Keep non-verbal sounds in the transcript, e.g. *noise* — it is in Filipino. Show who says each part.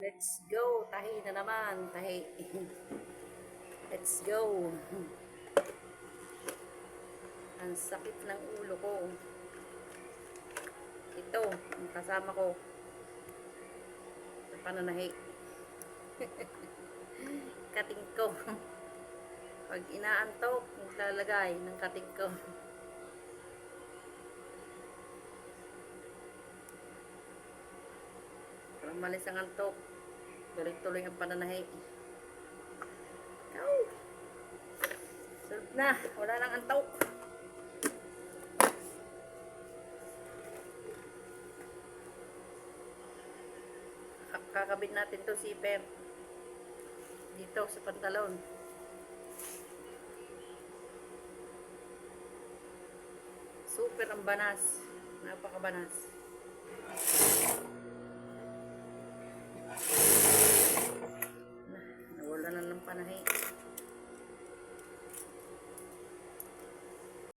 Speaker 1: Let's go. Tahi na naman. Tahi. *laughs* Let's go. *laughs* Ang sakit ng ulo ko. Ito, ang kasama ko. Pananahi. *laughs* kating ko. Pag inaantok, naglalagay ng kating ko. Para malis ang antok. Tuloy-tuloy ang pananahi. Ikaw. Sulp na. Wala nang antok. Ka- Kakabit natin to zipper. Dito sa pantalon. Super ang banas. Napakabanas. Na, nawala na ng panahi.